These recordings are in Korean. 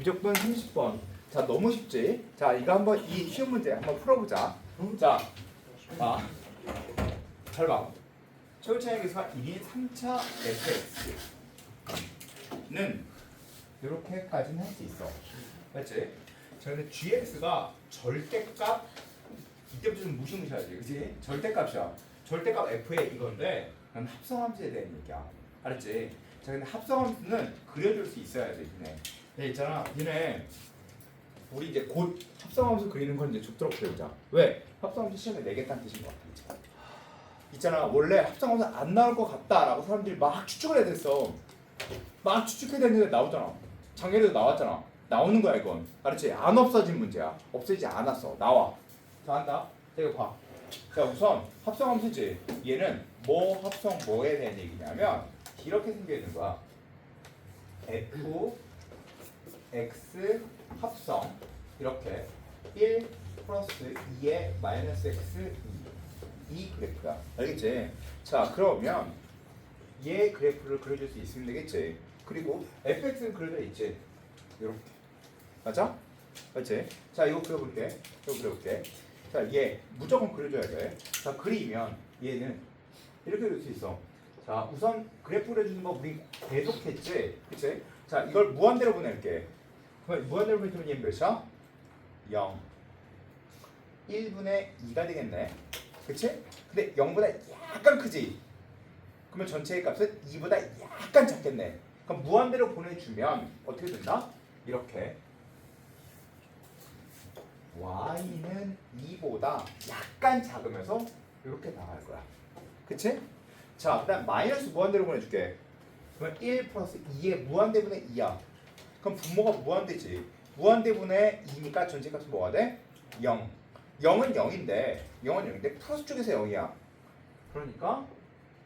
무조건 30번. 자, 너무 쉽지? 자, 이거 한번 이 쉬운 문제 한번 풀어보자. 자, 아, 잘 봐. 최고차의 계수가 1인 3차 fx는 이렇게까지는 할 수 있어. 맞지? 자, 근데 gx가 절대값 이때부터 좀 무시무시하지, 그지? 절대값이야. 절대값 f의 이건데 난 합성함수에 대한 얘기야. 알았지? 자, 근데 합성함수는 그려줄 수 있어야 돼, 얘네. 얘 있잖아, 얘네 우리 이제 곧 합성함수 그리는 건 이제 좁도록 배우자. 왜? 합성함수 시험에 내겠다는 뜻인 것 같아. 있잖아, 원래 합성함수 안 나올 것 같다라고 사람들이 막 추측을 해야 됐어. 막 추측해야 되는데 나오잖아. 작년에도 나왔잖아. 나오는 거야 이건. 알았지? 안 없어진 문제야. 없어지지 않았어. 나와. 자 한다. 자 이거 봐. 자 우선 합성함수지. 얘는 뭐 합성 뭐에 대한 얘기냐면 이렇게 생겨 있는 거야. f x 합성 이렇게 1 플러스 2의 마이너스 x 2. 이 그래프야. 알겠지? 자 그러면 얘 그래프를 그려줄 수 있으면 되겠지. 그리고 fx는 그려져 있지. 이렇게. 맞아? 맞지? 자 이거 그려볼게. 이거 그려볼게. 자 얘 무조건 그려줘야 돼. 자 그리면 얘는 이렇게 그릴 수 있어. 자 우선 그래프 그려주는 거 우리 계속했지. 그치? 자 이걸 무한대로 보낼게. 무한대로 보내면 얘는 몇이야? 0. 1분의 2가 되겠네. 그치? 근데 0보다 약간 크지? 그러면 전체의 값은 2보다 약간 작겠네. 그럼 무한대로 보내주면 어떻게 된다? 이렇게 y는 2보다 약간 작으면서 이렇게 나갈 거야. 그치? 자, 그다음 마이너스 무한대로 보내줄게. 그러면 1 플러스 2의 무한대분의 2야. 그럼 분모가 무한대지. 무한대분의 2니까 전체 값은 뭐가 돼? 0. 0은 0인데 0은 0인데 플러스 쪽에서 0이야. 그러니까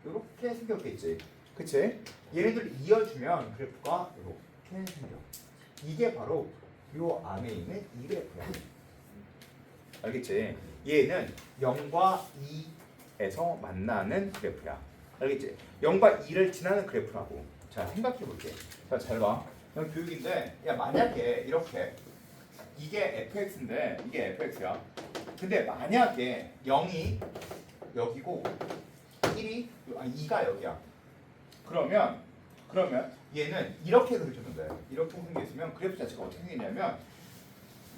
이렇게 생겼겠지. 그치? 얘네들 이어주면 그래프가 이렇게 생겨. 이게 바로 요 안에 있는 이 그래프야. 알겠지? 얘는 0과 2에서 만나는 그래프야. 알겠지? 0과 2를 지나는 그래프라고. 자, 생각해 볼게. 자, 잘 봐. 그냥 교육인데, 야, 만약에 이렇게 이게 fx인데 이게 fx야. 근데 만약에 0이 여기고 1이 아니 2가 여기야. 그러면 그러면 얘는 이렇게 그려주는 거예요. 이렇게 생겨 있으면 그래프 자체가 어떻게 생기냐면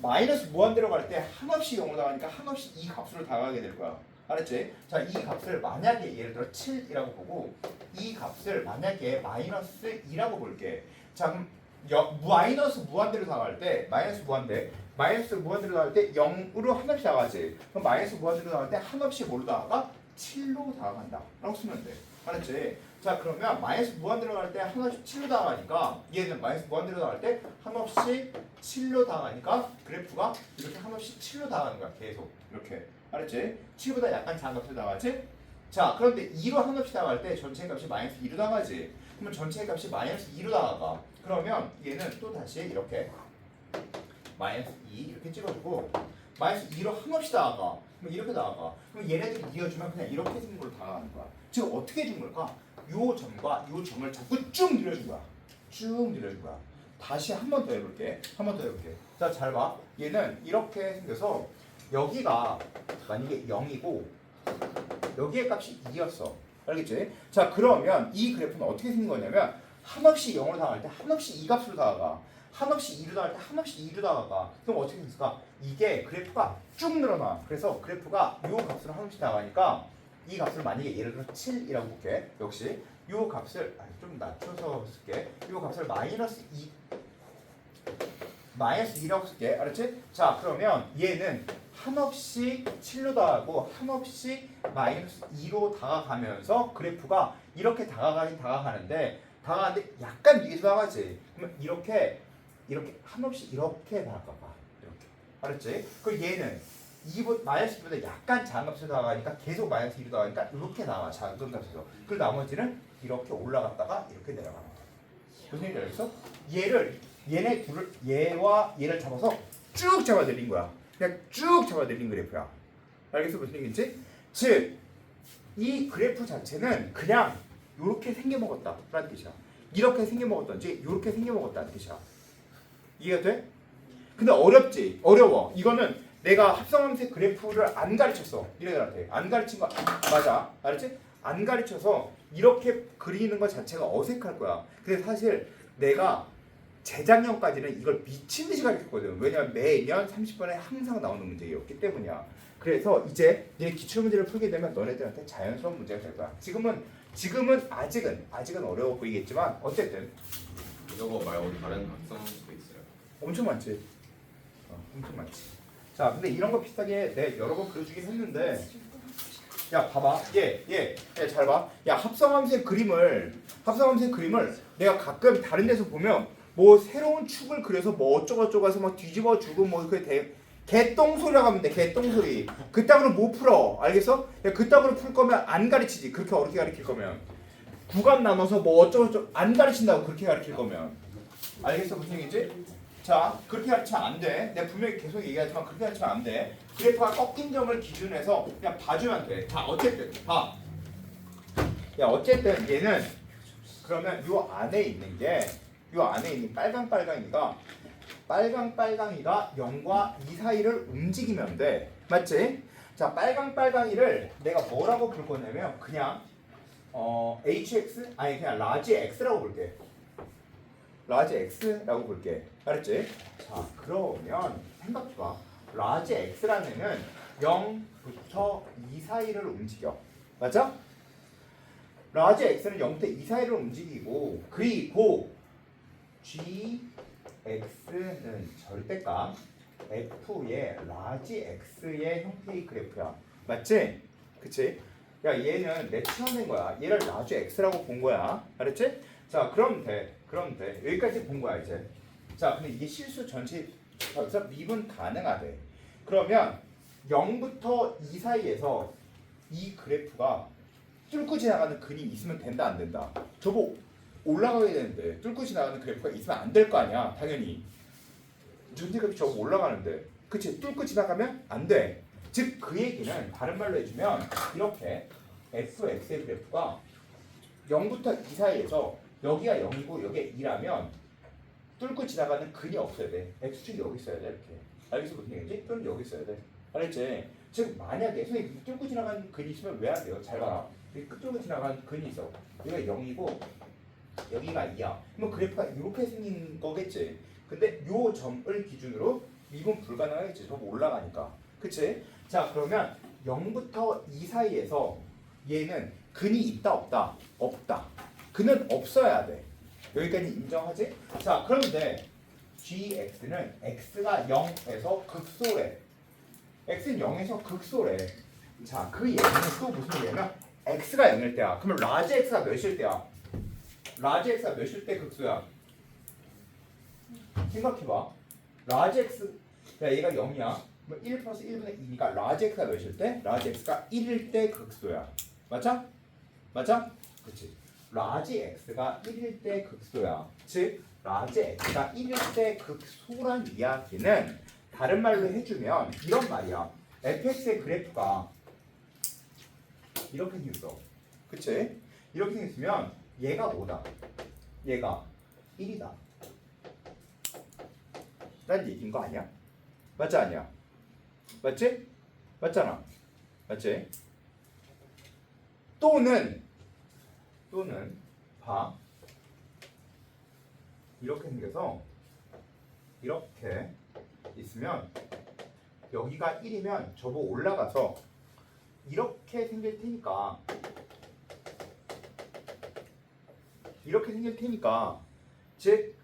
마이너스 무한대로 갈 때 한없이 0으로 나가니까 한없이 이 값으로 다가가게 될 거야. 알았지? 자, 이 값을 만약에 예를 들어 7이라고 보고 이 값을 만약에 마이너스 2라고 볼게. 자, 그럼 여, 마이너스 무한대로 나갈 때 마이너스 무한대 마이너스 무한대로 나갈 때 0으로 한없이 나가지. 그럼 마이너스 무한대로 나갈 때 한없이 뭘로 나가? 7로 다가간다. 라고 쓰면 돼. 알았지? 자 그러면 마이너스 무한대로 나갈 때 한없이 7로 다가가니까 얘는 마이너스 무한대로 나갈 때 한없이 7로 다가가니까 그래프가 이렇게 한없이 7로 다가가는 거야. 계속 이렇게. 알았지? 7보다 약간 작은 값으로 나가지? 자 그런데 2로 한없이 나갈 때 전체 값이 마이너스 2로 나가지. 그러면 전체 값이 마이너스 2로 나가가. 그러면 얘는 또 다시 이렇게 마이너스 2 이렇게 찍어주고 마이너스 2로 한없이 나아가. 그럼 이렇게 나아가. 그럼 얘네들이 이어주면 그냥 이렇게 생긴 걸로 다가가는 거야. 즉 어떻게 해준 걸까? 요 점과 요 점을 자꾸 쭉 늘려준 거야. 쭉 늘려준 거야. 다시 한 번 더 해볼게. 한 번 더 해볼게. 자 잘 봐. 얘는 이렇게 생겨서 여기가 만약에 0이고 여기의 값이 2였어. 알겠지? 자 그러면 이 그래프는 어떻게 생긴 거냐면 한없이 0으로 다가갈 때 한없이 이 값으로 다가가. 한없이 2로 나갈 때 한없이 2로 나가가. 그럼 어떻게 됐을까? 이게 그래프가 쭉 늘어나. 그래서 그래프가 요 값으로 한없이 나가니까 이 값을 만약에 예를 들어 7이라고 볼게. 역시 요 값을 아니, 좀 낮춰서 쓸게. 요 값을 마이너스 2 마이너스 2라고 쓸게. 알았지? 자 그러면 얘는 한없이 7로 다가고 한없이 마이너스 2로 다가가면서 그래프가 이렇게 다가가긴 다가가는데 다가가는데 약간 위에서 나가지. 그러면 이렇게 이렇게 한없이 이렇게 봐. 이렇게. 알았지? 그 얘는 2보 마이너스 2보다 약간 작은 값에서 나가니까 계속 마이너스 2로 나가니까 이렇게 나와 작은 값에서. 그리고 나머지는 이렇게 올라갔다가 이렇게 내려가는 거야. 무슨 얘기 알겠어? 얘를 얘네 둘을 얘와 얘를 잡아서 쭉 잡아 내린 거야 그냥 쭉 잡아 내린 그래프야. 알겠어? 무슨 얘기인지? 즉 이 그래프 자체는 그냥 이렇게 생겨 먹었다 라는 뜻이야. 이렇게 생겨 먹었던지 이렇게 생겨 먹었다는 뜻이야. 이해가 돼? 근데 어렵지? 어려워. 이거는 내가 합성함수의 그래프를 안 가르쳤어 니네들한테. 안 가르친 거 맞아. 알았지? 안 가르쳐서 이렇게 그리는 것 자체가 어색할 거야. 근데 사실 내가 재작년까지는 이걸 미친 듯이 가르쳤거든 왜냐면 매년 30번에 항상 나오는 문제였기 때문이야 그래서 이제 얘 기출 문제를 풀게 되면 너네들한테 자연스러운 문제가 될 거야 지금은 지금은 아직은 아직은 어려워 보이겠지만 어쨌든 이거 말고 다른 합성도 있어요. 엄청 많지. 어, 엄청 많지. 자, 근데 이런 거 비슷하게 내 여러 번 그려주긴 했는데, 야, 봐봐, 얘, 얘, 얘, 잘 봐. 야, 합성함수의 그림을, 합성함수의 그림을 내가 가끔 다른 데서 보면 뭐 새로운 축을 그려서 뭐 어쩌고저쩌고 해서 막 뒤집어 주고 뭐그 대, 개똥 소리라고 하면 돼, 개똥 소리. 그따구로 못 풀어, 알겠어? 야, 그따구로 풀 거면 안 가르치지. 그렇게 어렵게 가르칠 거면. 구간 나눠서 뭐 어쩌고저쩌고 안 가르친다고 그렇게 가르칠 거면. 알겠어 무슨 얘기지? 자 그렇게 가르치면 안 돼. 내가 분명히 계속 얘기하지만 그렇게 가르치면 안 돼. 그래프가 꺾인 점을 기준해서 그냥 봐주면 돼. 자 어쨌든 봐. 야 어쨌든 얘는 그러면 요 안에 있는 게 요 안에 있는 빨강 빨강이가 빨강 빨강이가 0과 2 사이를 움직이면 돼. 맞지? 자 빨강 빨강이를 내가 뭐라고 볼 거냐면 그냥 어 hx 아니 그냥 라지 x라고 볼게. 라지 x라고 볼게. 알았지? 자, 그러면 생각해 봐. 라지 x라는 애는 0부터 2 사이를 움직여. 맞아? 라지 x는 0부터 2 사이를 움직이고 그리고 gx는 절대값 f의 라지 x의 형태의 그래프야. 맞지? 그치? 야 얘는 내 치환된 거야. 얘를 라지 x라고 본 거야. 알았지? 자 그럼 돼. 그럼 돼. 여기까지 본 거야 이제. 자 근데 이게 실수 전체 여기서 미분 가능하대. 그러면 0부터 2 사이에서 이 그래프가 뚫고 지나가는 근이 있으면 된다 안 된다. 저거 올라가게 되는데 뚫고 지나가는 그래프가 있으면 안 될 거 아니야 당연히. 전체값이 저거 올라가는데 그치 뚫고 지나가면 안 돼. 즉 그 얘기는 다른 말로 해주면 이렇게 fx의 그래프가 0부터 2 사이에서 여기가 0이고 여기가 2라면 뚫고 지나가는 근이 없어야 돼. x축이 여기 있어야 돼 이렇게. 알겠어 무슨 얘기지? 또는 여기 있어야 돼. 알겠지? 즉 만약에 선생님 뚫고 지나가는 근이 있으면 왜 안 돼요? 잘 봐라. 여기 뚫고 지나가는 근이 있어. 여기가 0이고 여기가 2야. 그럼 그래프가 이렇게 생긴 거겠지. 근데 요 점을 기준으로 미분 불가능하겠지. 저거 올라가니까. 그치? 자 그러면 0부터 2 사이에서 얘는 근이 있다 없다? 없다. 그는 없어야 돼. 여기까지 인정하지? 자, 그런데 gx는 x가 0에서 극소래. x는 0에서 극소래. 자, 그 얘기는 또 무슨 얘기냐면 x가 0일 때야. 그러면 라지 x가 몇일 때야? 라지 x가 몇일 때 극소야? 생각해봐. 라지 x, 야 얘가 0이야. 그럼 1 플러스 1분의 2니까 라지 x가 몇일 때? 라지 x가 1일 때 극소야. 맞아? 맞아? 그치. 라지 x가 1일 때 극소야. 즉 라지 x가 1일 때 극소란 이야기는 다른 말로 해주면 이런 말이야. fx의 그래프가 이렇게 생겼어. 그치? 이렇게 생겼으면 얘가 뭐다? 얘가 1이다. 란 얘기인 거 아니야? 맞지 아니야? 맞지? 맞잖아. 맞지? 또는 또는 봐 이렇게 생겨서 이렇게 있으면 여기가 1이면 저거 올라가서 이렇게 생길 테니까 이렇게 생길 테니까 즉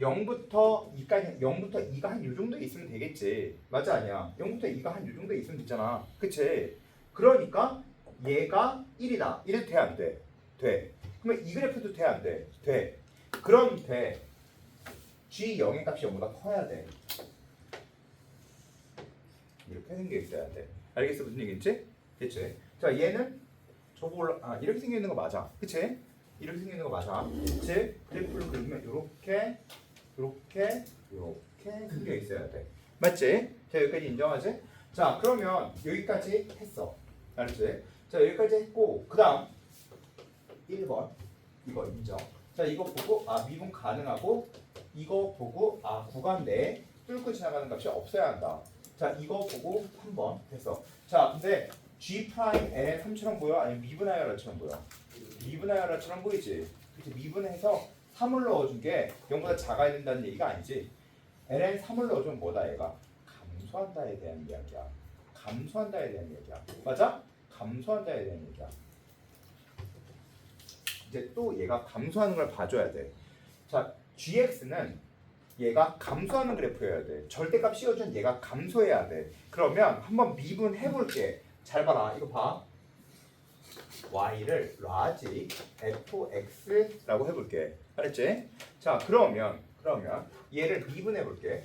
0부터 2까지 0부터 2가 한 요 정도 있으면 되겠지. 맞아 아니야? 0부터 2가 한 요 정도 있으면 되잖아. 그치? 그러니까 얘가 1이다. 이래도 돼안 돼? 돼. 그러면 이 그래프도 돼 안 돼? 돼. 그럼 돼. G 0의 값이 0보다 커야 돼. 이렇게 생겨 있어야 돼. 알겠어? 무슨 얘기인지? 그치? 자 얘는 저거 올라 아 이렇게 생겨 있는 거 맞아. 그치? 이렇게 생겨 있는 거 맞아 즉 그래프를 그리면 이렇게 이렇게 이렇게 생겨 있어야 돼 맞지? 자 여기까지 인정하지? 자 그러면 여기까지 했어 알았지? 자 여기까지 했고 그 다음 1번 이거 인정 자 이거 보고 아 미분 가능하고 이거 보고 아 구간 내에 뚫고 지나가는 값이 없어야 한다. 자 이거 보고 한번 됐어. 자 근데 g 프라임 n의 3처럼 보여? 아니면 미분하여 라처럼 보여? 미분하여 라처럼 보이지? 그치 미분해서 3을 넣어준 게 0보다 작아야 된다는 얘기가 아니지. n에 3을 넣어주면 뭐다 얘가? 감소한다에 대한 이야기야. 감소한다에 대한 얘기야. 맞아? 감소한다에 대한 얘기야. 이제 또 얘가 감소하는 걸 봐줘야 돼. 자, gx는 얘가 감소하는 그래프여야 돼. 절대값 씌워준 얘가 감소해야 돼. 그러면 한번 미분해 볼게. 잘 봐라. 이거 봐. Y를 라지 fx라고 해볼게. 알았지? 자, 그러면 그러면 얘를 미분해 볼게.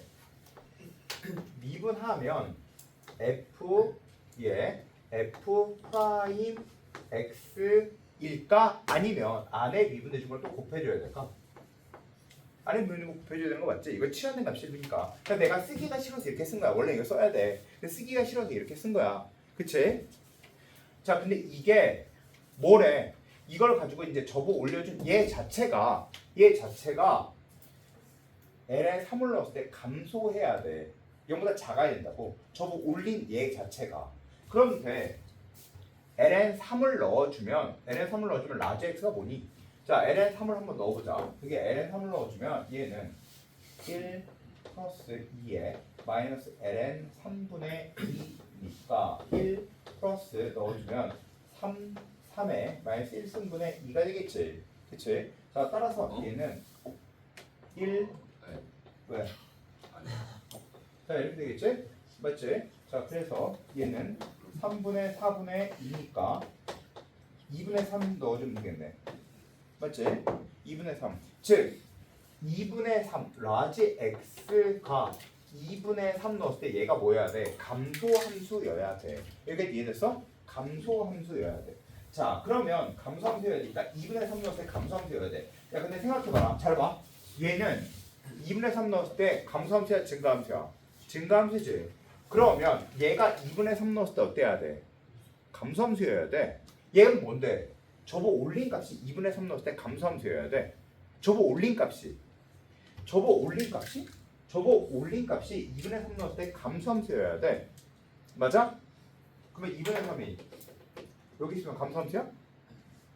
미분하면 f 예 f 프라임 x일까 아니면 안에 미분해 준 걸 또 곱해줘야 될까? 안에 미분해 준 거 곱해줘야 되는 거 맞지? 이거 치환된 값이 니까. 그러니까 내가 쓰기가 싫어서 이렇게 쓴 거야. 원래 이거 써야 돼. 근데 쓰기가 싫어서 이렇게 쓴 거야. 그치? 자, 근데 이게 뭐래? 이걸 가지고 이제 저거 올려준 얘 자체가 얘 자체가 l에 3을 넣었을 때 감소해야 돼. 0보다 작아야 된다고. 저거 올린 얘 자체가. 그런데 ln 3을 넣어주면 ln 3을 넣어주면 라지 x가 뭐니? 자, ln 3을 한번 넣어보자. 그게 ln 3을 넣어주면 얘는 1 플러스 2에 마이너스 ln 3분의 2니까 1 플러스 넣어주면 3 3에 마이너스 1승분의 2가 되겠지. 그치? 자, 따라서 어? 얘는 1 네. 왜? 자 이렇게 되겠지? 맞지? 자 그래서 얘는 3분의 4분의 2니까 2분의 3 넣어주면 되겠네 맞지? 2분의 3 즉 2분의 3 라지 x가 2분의 3 넣었을 때 얘가 뭐여야 돼? 감소 함수여야 돼 여기까지 이해됐어? 감소 함수여야 돼 자 그러면 감소함수여야 되니까 2분의 3 넣었을 때 감소함수여야 돼 야 근데 생각해봐라 잘 봐 얘는 2분의 3 넣었을 때 감소함수야 증가함수야 증가함수지. 그러면 얘가 2분의 3 넣었을 때 어때야 돼? 감소함수여야 돼. 얘는 뭔데? 저거 올린 값이 2분의 3 넣었을 때 감소함수여야 돼. 저거 올린 값이 저거 올린 값이 저거 올린 값이 2분의 3 넣었을 때 감소함수여야 돼. 맞아? 그러면 2분의 3이 여기 있으면 감소함수야?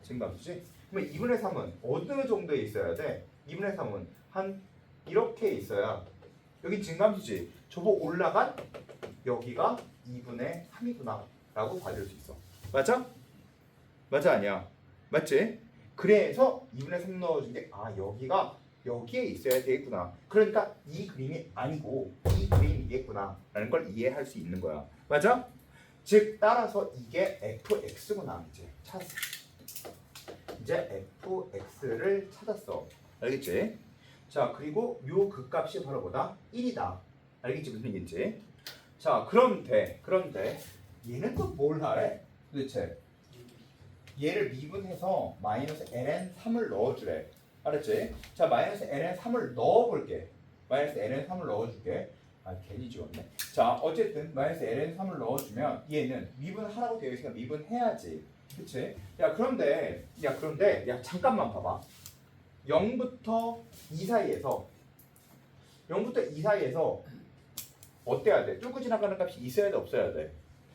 증가함수지? 그러면 2분의 3은 어느 정도에 있어야 돼? 2분의 3은 한 이렇게 있어야 여기 증감수지. 저거 올라간 여기가 2분의 3이구나 라고 받을 수 있어. 맞아? 맞아 아니야? 맞지? 그래서 2분의 3 넣어준 게 아 여기가 여기에 있어야 되겠구나. 그러니까 이 그림이 아니고 이 그림이겠구나 라는 걸 이해할 수 있는 거야. 맞아? 즉 따라서 이게 fx구나 이제 찾았어. 이제 fx를 찾았어. 알겠지? 자 그리고 요 극값이 바로 뭐다? 1이다. 알겠지 무슨 얘기인지? 자 그런데 그런데 얘는 또 뭘 하래? 도대체 얘를 미분해서 마이너스 ln 3을 넣어주래. 알았지? 자 마이너스 ln 3을 넣어볼게. 마이너스 ln 3을 넣어줄게. 아 괜히 지웠네. 자 어쨌든 마이너스 ln 3을 넣어주면 얘는 미분하라고 되어 있으니까 미분해야지. 그치? 야 그런데 야 그런데 야 잠깐만 봐봐. 0부터 2 사이에서 0부터 2 사이에서 어때야 돼? 뚫고 지나가는 값이 있어야 돼 없어야 돼?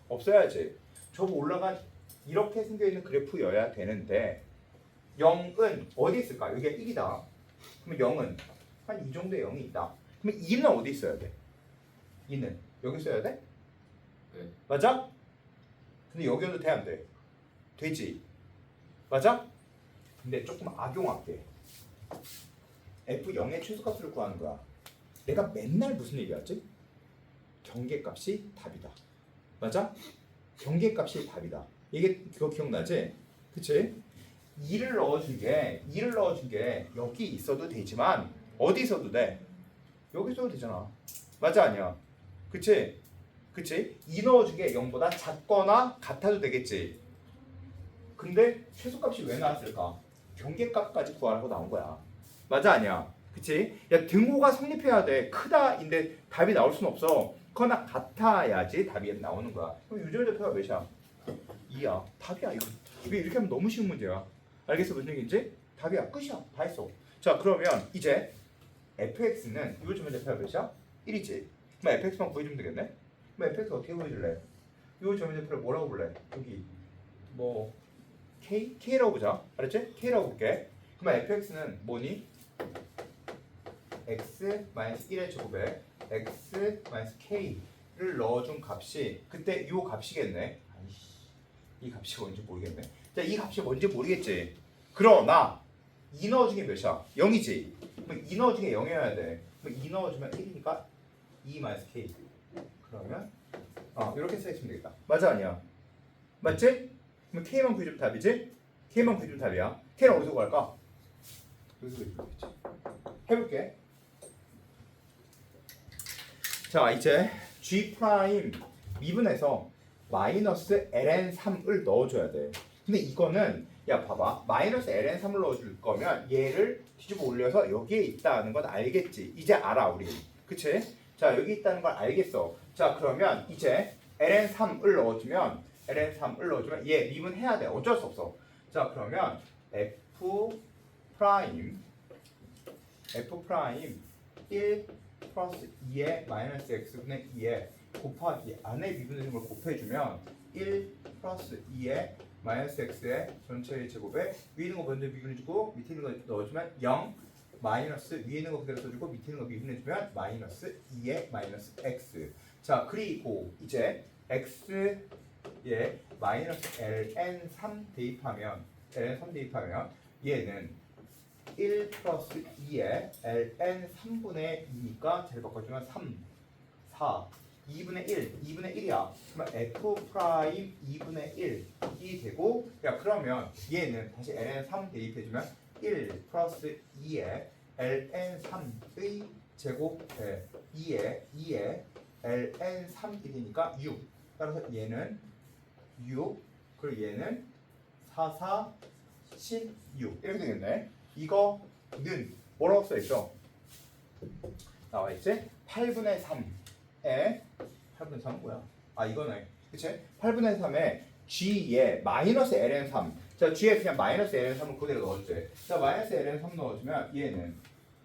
없어야지. 저거 올라간 이렇게 생겨 있는 그래프여야 되는데 0은 어디 있을까? 여기가 1이다. 그러면 0은 한 이 정도의 0이 있다. 그러면 2는 어디 있어야 돼? 2는 여기 있어야 돼? 네. 맞아? 근데 여기도 돼 안 돼? 되지. 맞아? 근데 조금 악용할게. F0의 최소값을 구하는 거야. 내가 맨날 무슨 얘기하지? 경계값이 답이다. 맞아? 경계값이 답이다. 이게 그거 기억나지? 그치? 2를 넣어준 게 2를 넣어준 게 여기 있어도 되지만 어디 있어도 돼? 여기 있어도 되잖아. 맞아 아니야? 그치? 그치? 2 넣어준 게 0보다 작거나 같아도 되겠지. 근데 최소값이 왜 나왔을까? 경계값까지 구하라고 나온 거야. 맞아 아니야? 그치? 야 등호가 성립해야 돼. 크다인데 답이 나올 순 없어. 그거나 같아야지 답이 나오는 거야. 그럼 유절 대표가 몇이야? 2야. 답이야 이거. 이거 이렇게 하면 너무 쉬운 문제야. 알겠어 무슨 얘기인지? 답이야 끝이야 다 했어. 자 그러면 이제 fx는 주면 대표가 몇이야? 1이지. 그럼 fx만 구해주면 되겠네. 그럼 fx 어떻게 구해줄래? 이거 주면 대표를 뭐라고 볼래? 여기 뭐 k k라고 보자. 알았지? k라고 볼게. 그럼 fx는 뭐니? x 마이너스 1의 제곱에 x 마이너스 k를 넣어준 값이 그때 이 값이겠네. 아이씨, 이 값이 뭔지 모르겠네. 자, 이 값이 뭔지 모르겠지. 그러나 이 넣어준 게 몇이야? 0이지. 그럼 이 넣어준 게 0이어야 돼. 그럼 이 넣어주면 1이니까 2 마이너스 k. 그러면 아 이렇게 써있으면 되겠다. 맞아 아니야? 맞지? 그럼 k만 구해주면 답이지? k만 구해주면 답이야. k는 어디서 구할까? 여기서 구해주겠지. 해볼게. 자 이제 g 프라임 미분에서 마이너스 ln 3을 넣어줘야 돼. 근데 이거는 야 봐봐 마이너스 ln 3을 넣어줄 거면 얘를 뒤집어 올려서 여기에 있다는 건 알겠지. 이제 알아 우리. 그치? 자 여기 있다는 걸 알겠어. 자 그러면 이제 ln 3을 넣어주면 ln 3을 넣어주면 얘 미분해야 돼. 어쩔 수 없어. 자 그러면 f 프라임 f 프라임 1 플러스 2의 마이너스 x분의 2에 곱하기 안에 미분해준 걸 곱해주면 1 플러스 2의 마이너스 x의 전체의 제곱에 위에 있는 거 먼저 미분해주고 밑에 있는 거 넣어주면 0 마이너스 위에 있는 거 그대로 써주고 밑에 있는 거 미분해주면 마이너스 2의 마이너스 x. 자 그리고 이제 x에 마이너스 ln 3 대입하면 ln 3 대입하면 얘는 1 플러스 2에 ln 3분의 2니까 잘 바꿔주면 3, 4, 2분의 1, 2분의 1이야. 그러면 f 프라임 2분의 1이 되고 야 그러면 얘는 다시 ln 3 대입해주면 1 플러스 2에 ln 3의 제곱에 2에 2에 ln 3이 되니까 6. 따라서 얘는 6 그리고 얘는 4, 4, 16 이렇게 되겠네. 이거는 뭐라고 써있죠? 나와 있지? 8분의 3에 8분의 3은 뭐야? 아 이거네. 그치? 8분의 3에 g에 마이너스 ln 3. 자 g에 그냥 마이너스 ln 3을 그대로 넣어주세요. 자 마이너스 ln 3 넣어주면 얘는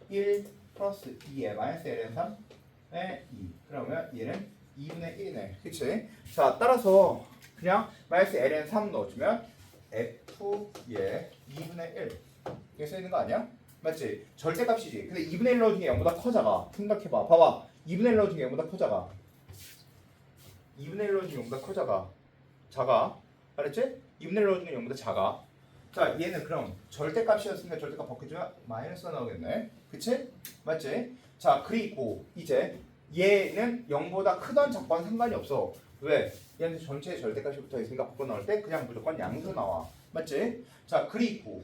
1 플러스 2에 마이너스 ln 3에 2. 그러면 얘는 2분의 1이네. 그치? 자 따라서 그냥 마이너스 ln 3 넣어주면 f의 2분의 1 이게 써 있는 거 아니야? 맞지? 절대값이지. 근데 2분의 1 넣어준 게 0보다 커 작아. 생각해봐. 봐봐. 2분의 1 넣어준 게 0보다 커 작아. 2분의 1 넣어준 게 0보다 커 작아. 작아. 알았지? 2분의 1 넣어준 게 0보다 작아. 자, 얘는 그럼 절대값이었으니까 절대값 벗겨주면 마이너스가 나오겠네. 그치? 맞지? 자, 그리고 이제 얘는 0보다 크던 작건 상관이 없어. 왜? 얘는 전체 절대값이 붙어 있으니까 바꿔 나올 때 그냥 무조건 양수 나와. 맞지? 자, 그리고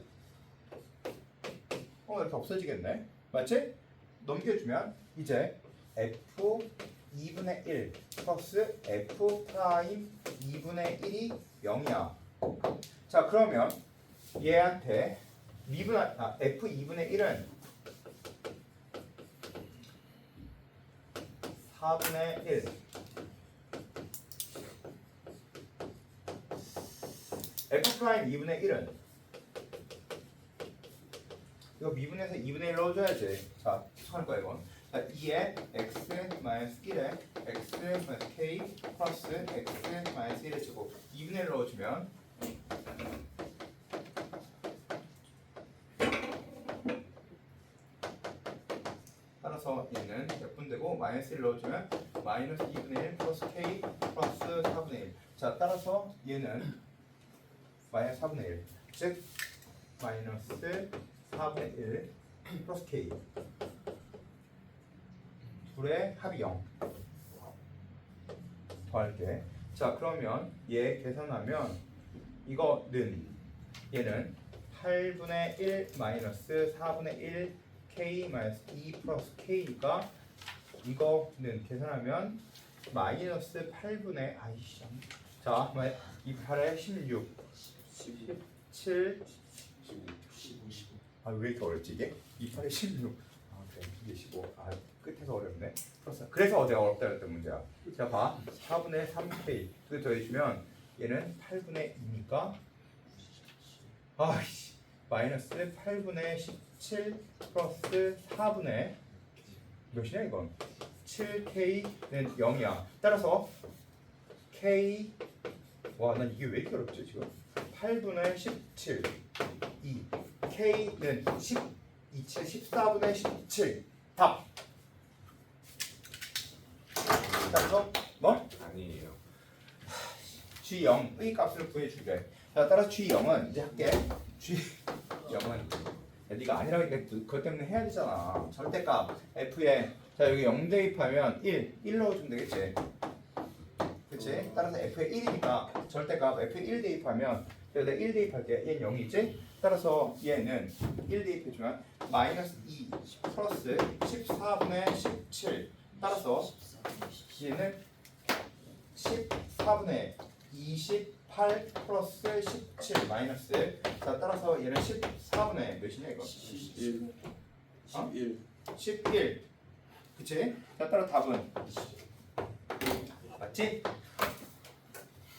어 이렇게 없어지겠네. 맞지? 넘겨주면 이제 f 2분의 1 플러스 f 프라임 2분의 1이 0이야. 자 그러면 얘한테 미분 아 f 2분의 1은 4분의 1 f 프라임 2분의 1은 이거 미분해서 2분의 1 넣어줘야지. 자, 수할 거야 이건. 자, 2에 x 마이너스 1에 x 마이너스 k 플러스 x 마이너스 1의 제곱 2분의 1 넣어주면 따라서 얘는 몇분 되고 마이너스 1 넣어주면 마이너스 2분의 1 플러스 k 플러스 4분의 1. 자, 따라서 얘는 마이너스 4분의 1. 즉 마이너스 4분의 1 플러스 k 둘의 합이 0 더할게 자 그러면 얘 계산하면 이거는 얘는 8분의 1 마이너스 4분의 1 k 마이너스 2 플러스 k니까 이거는 계산하면 마이너스 8분의 아이씨 자 28에 16 17아왜 이렇게 어렵지 이게? 28에 16. 아 그래 이게 15. 아 끝에서 어렵네. 그래서 어제 어렵다 그랬던 문제야. 자 봐. 4분의 3k 두개 더해주면 얘는 8분의 2니까 아이씨 마이너스 8분의 17 플러스 4분의 몇이냐 이건? 7K는 0이야. 따라서 K 와, 난 이게 왜 이렇게 어렵지 지금? 8분의 17 2 K는 10 27 14분의 17 답. 따라서 뭐? 아니에요. G0의 값을 구해주래. 자, 따라서 G0은 이제 할게. G0은 야, 네가 아니라고 그- 그것 때문에 해야 되잖아. 절대값 F에 자 여기 0 대입하면 1, 1 넣어주면 되겠지. 그치? 따라서 F에 1이니까 절대값 F에 1 대입하면 여기다 1 대입할게. 얘는 0이지? 따라서 얘는 1 대입해주면 마이너스 2 플러스 14분의 17 따라서 얘는 14분의 28 플러스 17 마이너스 자 따라서 얘는 14분의 몇이냐 이거? 11. 어? 11. 11 그치? 자 따라 답은? 맞지?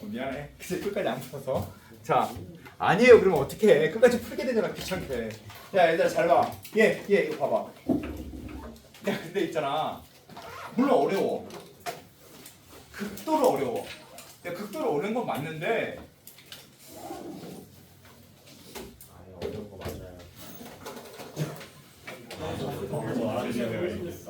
어, 미안해. 그치? 끝까지 안 풀어서. 자 아니에요. 그러면 어떻게 해? 끝까지 풀게 되잖아. 귀찮게. 야 얘들아 잘봐얘얘 이거 봐봐. 야 근데 있잖아. 물론 어려워. 극도로 어려워 야 극도로 어려운 건 맞는데 아니 어려운 거 맞아요. 뭐 알아서 해야 되겠어.